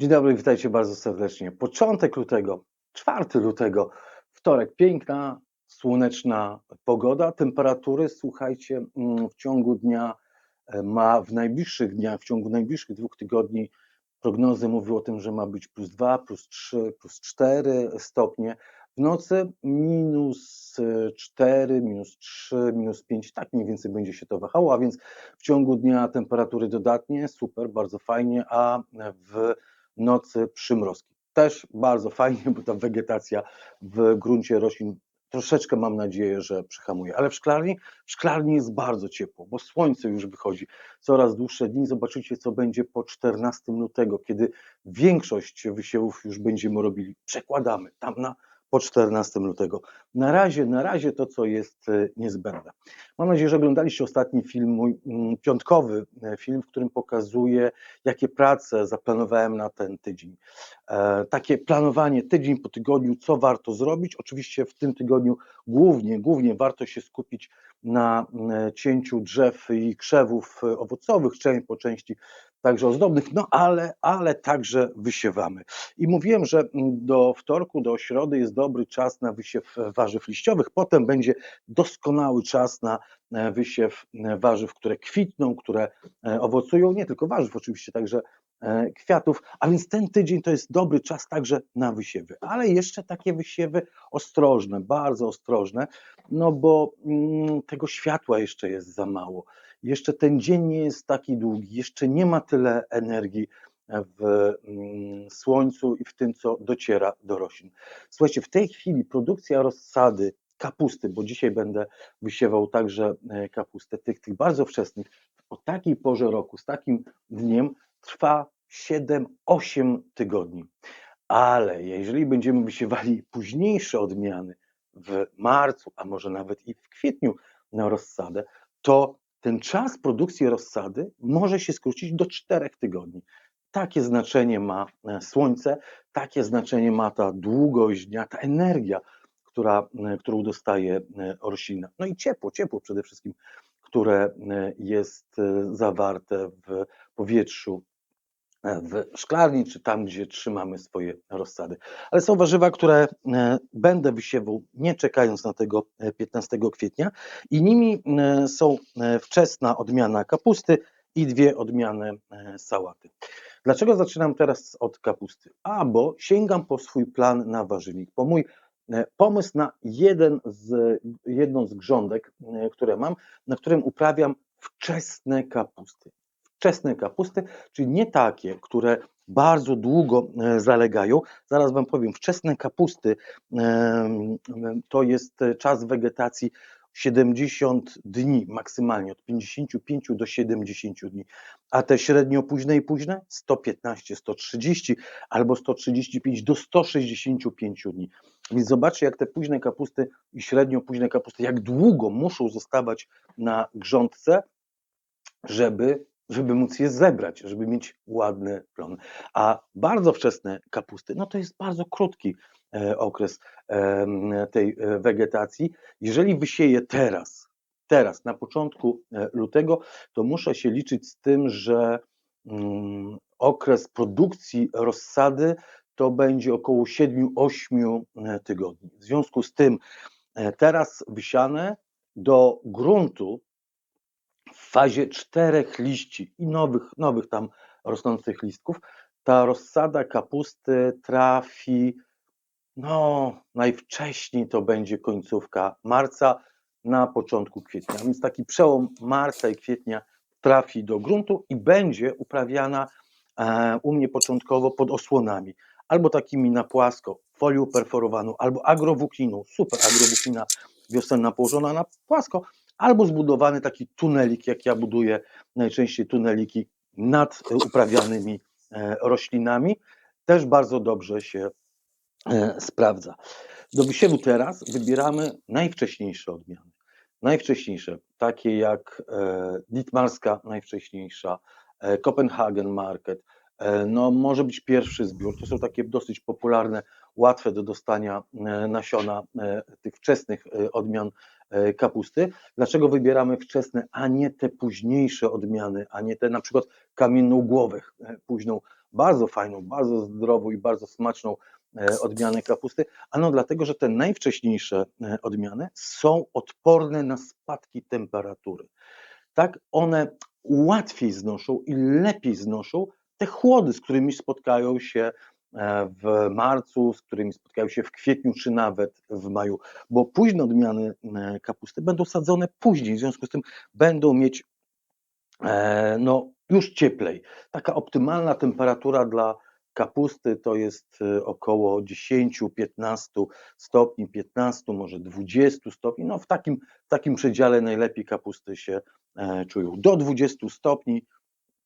Dzień dobry, witajcie bardzo serdecznie. Początek lutego, 4 lutego, wtorek, piękna, słoneczna pogoda. Temperatury, słuchajcie, mm, w ciągu dnia e, ma w najbliższych dniach, w ciągu najbliższych dwóch tygodni prognozy mówią o tym, że ma być plus 2, plus 3, plus 4 stopnie. W nocy minus 4, minus 3, minus 5, tak mniej więcej będzie się to wahało, a więc w ciągu dnia temperatury dodatnie, super, bardzo fajnie, a w nocy przymrozki. Też bardzo fajnie, bo ta wegetacja w gruncie roślin troszeczkę mam nadzieję, że przyhamuje. Ale w szklarni, w szklarni jest bardzo ciepło, bo słońce już wychodzi. Coraz dłuższe dni. Zobaczycie, co będzie po 14 lutego, kiedy większość wysiewów już będziemy robili. Przekładamy tam na po 14 lutego. Na razie, na razie to, co jest e, niezbędne. Mam nadzieję, że oglądaliście ostatni film, mój mm, piątkowy e, film, w którym pokazuję, jakie prace zaplanowałem na ten tydzień. E, takie planowanie tydzień po tygodniu, co warto zrobić. Oczywiście w tym tygodniu głównie, głównie warto się skupić na cięciu drzew i krzewów owocowych, część po części także ozdobnych, no ale, ale także wysiewamy. I mówiłem, że do wtorku, do środy jest dobry czas na wysiew warzyw liściowych, potem będzie doskonały czas na e, wysiew e, warzyw, które kwitną, które e, owocują, nie tylko warzyw, oczywiście także kwiatów, a więc ten tydzień to jest dobry czas także na wysiewy, ale jeszcze takie wysiewy ostrożne, bardzo ostrożne, no bo mm, tego światła jeszcze jest za mało. Jeszcze ten dzień nie jest taki długi, jeszcze nie ma tyle energii w mm, słońcu i w tym, co dociera do roślin. Słuchajcie, w tej chwili produkcja rozsady kapusty, bo dzisiaj będę wysiewał także e, kapustę, tych, tych bardzo wczesnych, o takiej porze roku, z takim dniem trwa 7-8 tygodni. Ale jeżeli będziemy wysiewali późniejsze odmiany w marcu, a może nawet i w kwietniu na rozsadę, to ten czas produkcji rozsady może się skrócić do czterech tygodni. Takie znaczenie ma e, słońce, takie znaczenie ma ta długość dnia, ta energia, która, e, którą dostaje e, roślina. No i ciepło, ciepło przede wszystkim, które jest zawarte w powietrzu w szklarni, czy tam, gdzie trzymamy swoje rozsady. Ale są warzywa, które e, będę wysiewał nie czekając na tego 15 e, kwietnia i nimi e, są wczesna odmiana kapusty i dwie odmiany sałaty. Dlaczego zaczynam teraz od kapusty? A, bo sięgam po swój plan na warzywnik, po mój pomysł na jeden z, jedną z grządek, które mam, na którym uprawiam wczesne kapusty wczesne kapusty, czyli nie takie, które bardzo długo e, zalegają. Zaraz Wam powiem, wczesne kapusty to jest czas wegetacji 70 dni maksymalnie, od 55 do 70 dni, a te średnio późne i późne 115, 130 albo 135 do 165 dni. Więc zobaczcie, jak te późne kapusty i średnio późne kapusty, jak długo muszą zostawać na grządce, żeby żeby móc je zebrać, żeby mieć ładny plon. A bardzo wczesne kapusty, no to jest bardzo krótki e, okres tej e, wegetacji. Jeżeli wysieję teraz, teraz, na początku e, lutego, to muszę się liczyć z tym, że mm, okres produkcji rozsady to będzie około 7-8 tygodni. W związku z tym teraz wysiane do gruntu w fazie czterech liści i nowych, nowych tam rosnących listków, ta rozsada kapusty trafi, no najwcześniej to będzie końcówka marca, na początku kwietnia. Więc taki przełom marca i kwietnia trafi do gruntu i będzie uprawiana e, u mnie początkowo pod osłonami, albo takimi na płasko, folią perforowaną, albo agrowłókniną, super agrowłóknina wiosenna położona na płasko, albo zbudowany taki tunelik, jak ja buduję najczęściej tuneliki nad uprawianymi e, roślinami, też bardzo dobrze się e, sprawdza. Do wysiewu teraz wybieramy najwcześniejsze odmiany. Najwcześniejsze, takie jak e, Ditmarska najwcześniejsza, Copenhagen Market, no może być pierwszy zbiór. To są takie dosyć popularne, łatwe do dostania nasiona tych wczesnych odmian E, kapusty. Dlaczego wybieramy wczesne, a nie te późniejsze odmiany, a nie te na przykład kamienną głowę, e, późną bardzo fajną, bardzo zdrową i bardzo smaczną e, odmianę kapusty? Ano dlatego, że te najwcześniejsze e, odmiany są odporne na spadki temperatury. Tak, one łatwiej znoszą i lepiej znoszą te chłody, z którymi spotkają się e, w marcu, z którymi spotkają się w kwietniu czy nawet w maju, bo późne odmiany kapusty będą sadzone później, w związku z tym będą mieć no, już cieplej. Taka optymalna temperatura dla kapusty to jest około 10-15 stopni, 15, może 20 stopni. No w takim, w takim przedziale najlepiej kapusty się czują. Do 20 stopni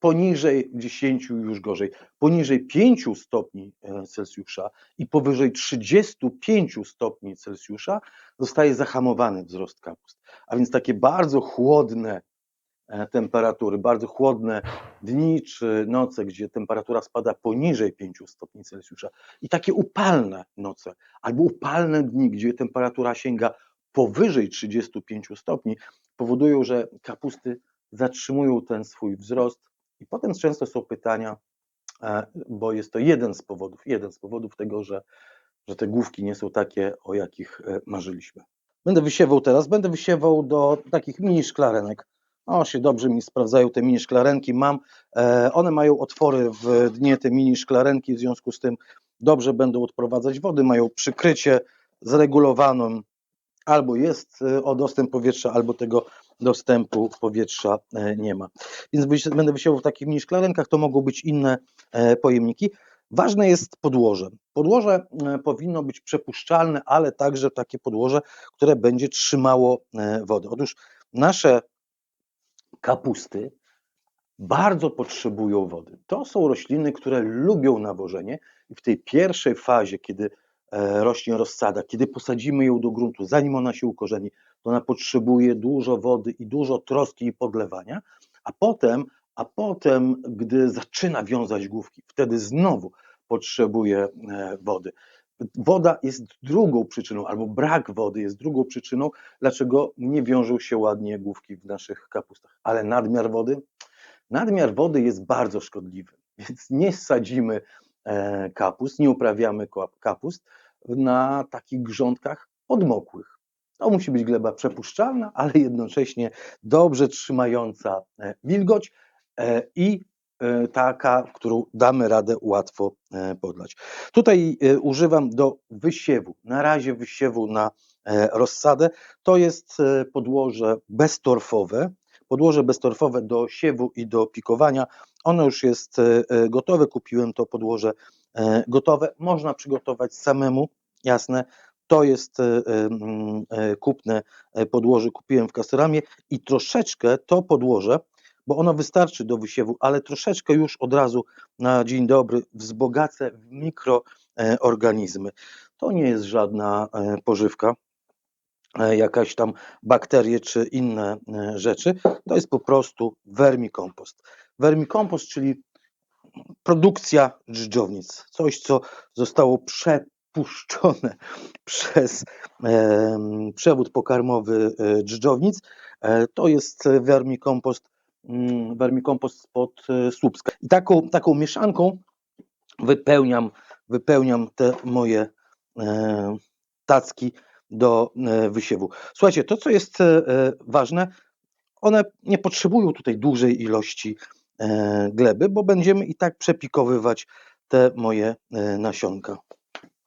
poniżej 10 już gorzej, poniżej 5 stopni e, Celsjusza i powyżej 35 stopni Celsjusza zostaje zahamowany wzrost kapust. A więc takie bardzo chłodne e, temperatury, bardzo chłodne dni czy noce, gdzie temperatura spada poniżej 5 stopni Celsjusza i takie upalne noce albo upalne dni, gdzie temperatura sięga powyżej 35 stopni, powodują, że kapusty zatrzymują ten swój wzrost i potem często są pytania, e, bo jest to jeden z powodów, jeden z powodów tego, że, że te główki nie są takie, o jakich e, marzyliśmy. Będę wysiewał teraz, będę wysiewał do takich mini szklarenek. O, się dobrze mi sprawdzają te mini szklarenki. Mam, e, one mają otwory w dnie te mini szklarenki, w związku z tym dobrze będą odprowadzać wody, mają przykrycie zregulowaną, albo jest o dostęp powietrza, albo tego dostępu powietrza e, nie ma. Więc będę wysiewał w takich mini szklarenkach, to mogą być inne e, pojemniki. Ważne jest podłoże. Podłoże e, powinno być przepuszczalne, ale także takie podłoże, które będzie trzymało wodę. Otóż nasze kapusty bardzo potrzebują wody. To są rośliny, które lubią nawożenie i w tej pierwszej fazie, kiedy rośnie rozsada, kiedy posadzimy ją do gruntu, zanim ona się ukorzeni, to ona potrzebuje dużo wody i dużo troski i podlewania, a potem, a potem, gdy zaczyna wiązać główki, wtedy znowu potrzebuje e, wody. Woda jest drugą przyczyną, albo brak wody jest drugą przyczyną, dlaczego nie wiążą się ładnie główki w naszych kapustach. Ale nadmiar wody? Nadmiar wody jest bardzo szkodliwy, więc nie sadzimy e, kapust, nie uprawiamy kapust na takich grządkach podmokłych. To musi być gleba przepuszczalna, ale jednocześnie dobrze trzymająca e, wilgoć e, i taka, którą damy radę łatwo podlać. Tutaj używam do wysiewu, na razie wysiewu na rozsadę. To jest podłoże beztorfowe, podłoże beztorfowe do siewu i do pikowania. Ono już jest gotowe, kupiłem to podłoże gotowe. Można przygotować samemu, jasne, to jest e, e, e, kupne podłoże, kupiłem w Castoramie i troszeczkę to podłoże, bo ono wystarczy do wysiewu, ale troszeczkę już od razu na dzień dobry wzbogacę w mikroorganizmy. To nie jest żadna pożywka, jakaś tam bakterie czy inne rzeczy. To jest po prostu wermikompost. Wermikompost, czyli produkcja dżdżownic. Coś, co zostało prze puszczone przez przewód pokarmowy e, dżdżownic. E, to jest wermikompost, mm, wermikompost spod e, Słupska. I taką, taką mieszanką wypełniam, wypełniam te moje tacki do wysiewu. Słuchajcie, to co jest ważne, one nie potrzebują tutaj dużej ilości gleby, bo będziemy i tak przepikowywać te moje nasionka.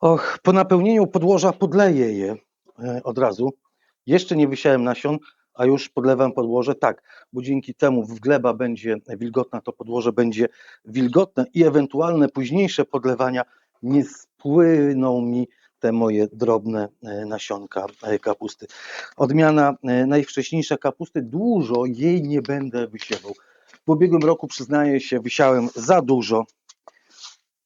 Och, po napełnieniu podłoża podleję je e, od razu. Jeszcze nie wysiałem nasion, a już podlewam podłoże. Tak, bo dzięki temu gleba będzie wilgotna, to podłoże będzie wilgotne i ewentualne późniejsze podlewania nie spłyną mi te moje drobne e, nasionka e, kapusty. Odmiana najwcześniejsza kapusty, dużo jej nie będę wysiewał. W ubiegłym roku przyznaję się, wysiałem za dużo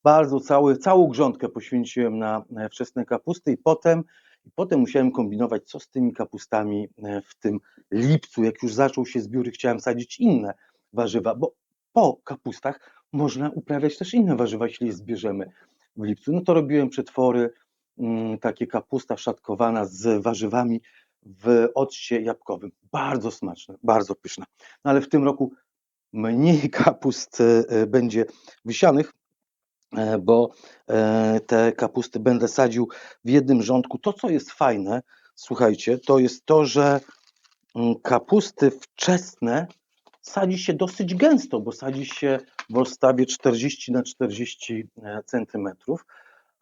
bardzo cały, całą grządkę poświęciłem na wczesne kapusty i potem, i potem musiałem kombinować, co z tymi kapustami e, w tym lipcu, jak już zaczął się zbiór chciałem sadzić inne warzywa, bo po kapustach można uprawiać też inne warzywa, jeśli je zbierzemy w lipcu. No to robiłem przetwory, mm, takie kapusta szatkowana z warzywami w occie jabłkowym. Bardzo smaczne, bardzo pyszne. No ale w tym roku mniej kapust e, będzie wysianych, e, bo e, te kapusty będę sadził w jednym rządku. To, co jest fajne, słuchajcie, to jest to, że mm, kapusty wczesne sadzi się dosyć gęsto, bo sadzi się w rozstawie 40 na 40 e, centymetrów,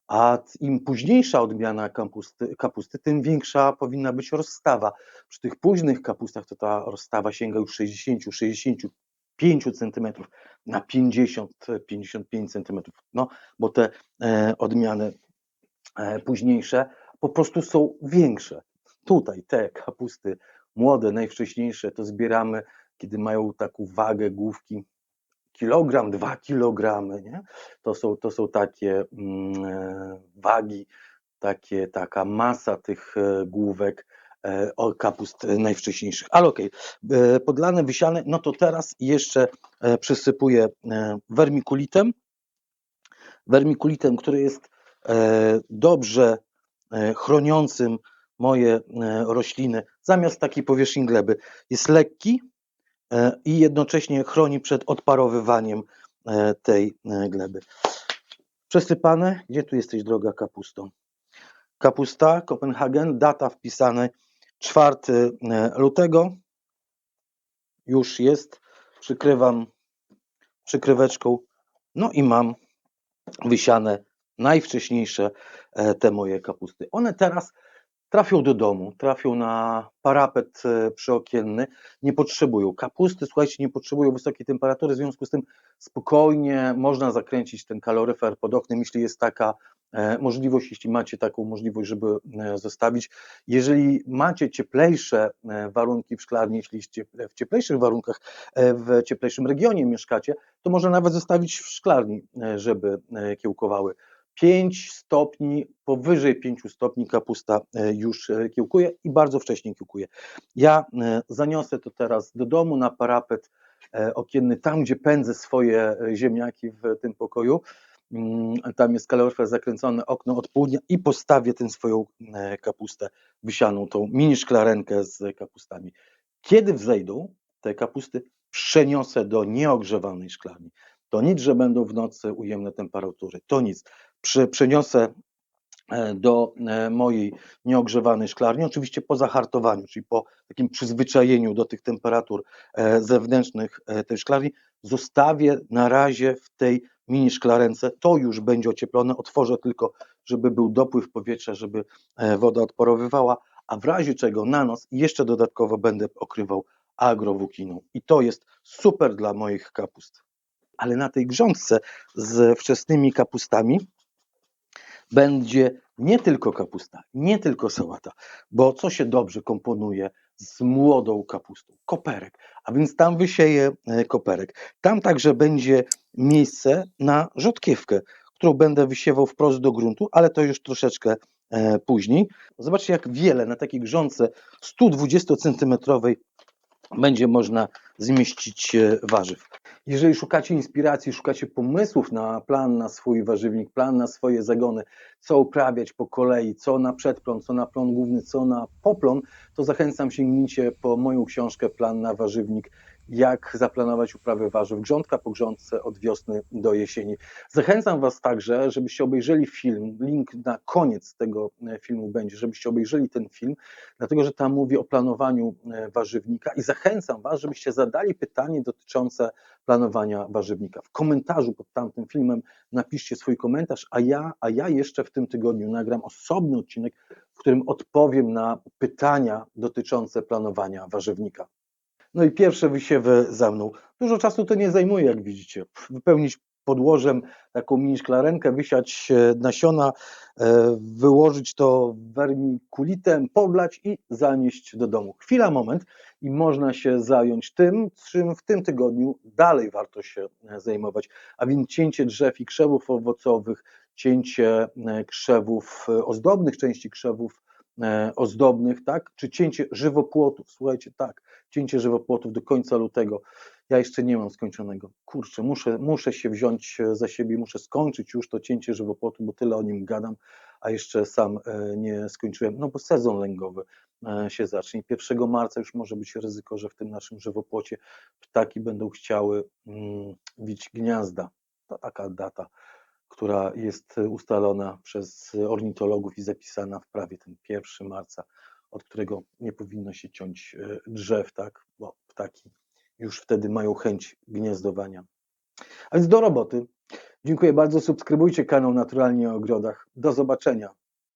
a im późniejsza odmiana kapusty, kapusty, tym większa powinna być rozstawa. Przy tych późnych kapustach to ta rozstawa sięga już 60-65 centymetrów na 50-55 centymetrów. No, bo te e, odmiany e, późniejsze po prostu są większe. Tutaj te kapusty młode, najwcześniejsze, to zbieramy, kiedy mają taką wagę główki kilogram, dwa kilogramy, nie? To są, to są takie mm, e, wagi, takie, taka masa tych główek kapust najwcześniejszych. Ale okej, okay. podlane, wysiane, no to teraz jeszcze przysypuję wermikulitem, wermikulitem, który jest dobrze chroniącym moje rośliny, zamiast takiej powierzchni gleby. Jest lekki, E, i jednocześnie chroni przed odparowywaniem e, tej e, gleby. Przesypane. Gdzie tu jesteś, droga kapusto? Kapusta, Kopenhagen, data wpisana 4 lutego. Już jest. Przykrywam przykryweczką. No i mam wysiane najwcześniejsze te moje kapusty. One teraz trafią do domu, trafią na parapet e, przyokienny, nie potrzebują kapusty, słuchajcie, nie potrzebują wysokiej temperatury, w związku z tym spokojnie można zakręcić ten kaloryfer pod oknem, jeśli jest taka e, możliwość, jeśli macie taką możliwość, żeby e, zostawić. Jeżeli macie cieplejsze warunki w szklarni, jeśli w cieplejszych warunkach, w cieplejszym regionie mieszkacie, to można nawet zostawić w szklarni, żeby kiełkowały. 5 stopni, powyżej 5 stopni kapusta e, już e, kiełkuje i bardzo wcześnie kiełkuje. Ja e, zaniosę to teraz do domu na parapet okienny, tam gdzie pędzę swoje ziemniaki w tym pokoju. Mm, tam jest kaloryfer zakręcone okno od południa i postawię tę swoją kapustę wysianą, tą mini szklarenkę z kapustami. Kiedy wzejdą te kapusty, przeniosę do nieogrzewanej szklarni. To nic, że będą w nocy ujemne temperatury, to nic przeniosę e, do e, mojej nieogrzewanej szklarni, oczywiście po zahartowaniu, czyli po takim przyzwyczajeniu do tych temperatur e, zewnętrznych tej szklarni, zostawię na razie w tej mini szklarence, to już będzie ocieplone, otworzę tylko, żeby był dopływ powietrza, żeby woda odparowywała, a w razie czego na noc jeszcze dodatkowo będę okrywał agrowukiną i to jest super dla moich kapust. Ale na tej grządce z wczesnymi kapustami będzie nie tylko kapusta, nie tylko sałata, bo co się dobrze komponuje z młodą kapustą? Koperek, a więc tam wysieję e, koperek. Tam także będzie miejsce na rzodkiewkę, którą będę wysiewał wprost do gruntu, ale to już troszeczkę e, później. Zobaczcie, jak wiele na takiej grządce 120 cm będzie można zmieścić e, warzyw. Jeżeli szukacie inspiracji, szukacie pomysłów na plan na swój warzywnik, plan na swoje zagony, co uprawiać po kolei, co na przedplon, co na plon główny, co na poplon, to zachęcam sięgnijcie po moją książkę Plan na warzywnik jak zaplanować uprawę warzyw grządka po grządce od wiosny do jesieni. Zachęcam Was także, żebyście obejrzeli film, link na koniec tego e, filmu będzie, żebyście obejrzeli ten film, dlatego że tam mówię o planowaniu e, warzywnika i zachęcam Was, żebyście zadali pytanie dotyczące planowania warzywnika. W komentarzu pod tamtym filmem napiszcie swój komentarz, a ja, a ja jeszcze w tym tygodniu nagram osobny odcinek, w którym odpowiem na pytania dotyczące planowania warzywnika. No i pierwsze wysiewy za mną. Dużo czasu to nie zajmuje, jak widzicie. Wypełnić podłożem taką mini szklarenkę, wysiać e, nasiona, e, wyłożyć to wermikulitem, poblać i zanieść do domu. Chwila, moment i można się zająć tym, czym w tym tygodniu dalej warto się e, zajmować, a więc cięcie drzew i krzewów owocowych, cięcie krzewów ozdobnych, części krzewów ozdobnych, tak? Czy cięcie żywopłotów. Słuchajcie, tak, cięcie żywopłotów do końca lutego. Ja jeszcze nie mam skończonego. Kurczę, muszę, muszę się wziąć e, za siebie, muszę skończyć już to cięcie żywopłotu, bo tyle o nim gadam, a jeszcze sam e, nie skończyłem. No bo sezon lęgowy e, się zacznie. 1 marca już może być ryzyko, że w tym naszym żywopłocie ptaki będą chciały mm, bić gniazda. To taka data która jest ustalona przez ornitologów i zapisana w prawie ten 1 marca, od którego nie powinno się ciąć e, drzew, tak, bo ptaki już wtedy mają chęć gniazdowania. A więc do roboty. Dziękuję bardzo. Subskrybujcie kanał Naturalnie o Ogrodach. Do zobaczenia.